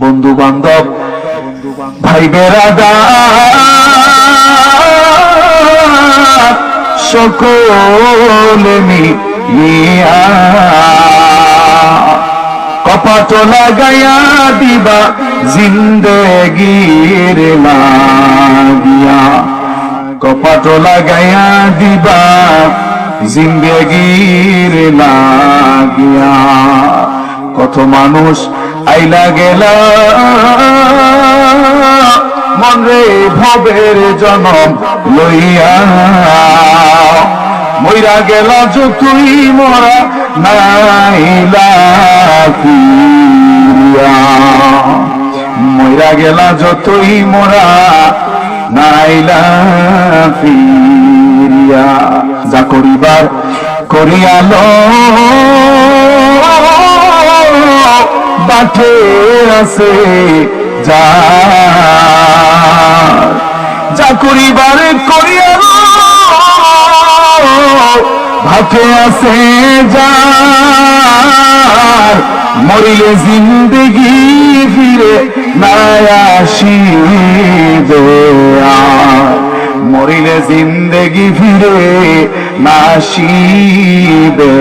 বন্ধু বান্ধব ভাই বেড়াদা সকলে মিলিয়া কপাট লাগাইয়া দিবা, জিন্দগির লাগিয়া। কপাট লাগাইয়া দিবা, জিন্দগির লাগিয়া। কত মানুষ আইলা গেলা। মন রে ভবের জনম লইয়া। মইরা গেল যতই মরা নাইলা মইরা গেল যতই মরা নাইলা ফিরিয়া যা করিবার করিয়ালো বাঠে আছে, যা যা করিবার করিয়ালো ভাতে আছে যার মরিলে জিন্দগি ফিরে নায়াসিবে আর মরিলে জিন্দগি ফিরে নাসিবে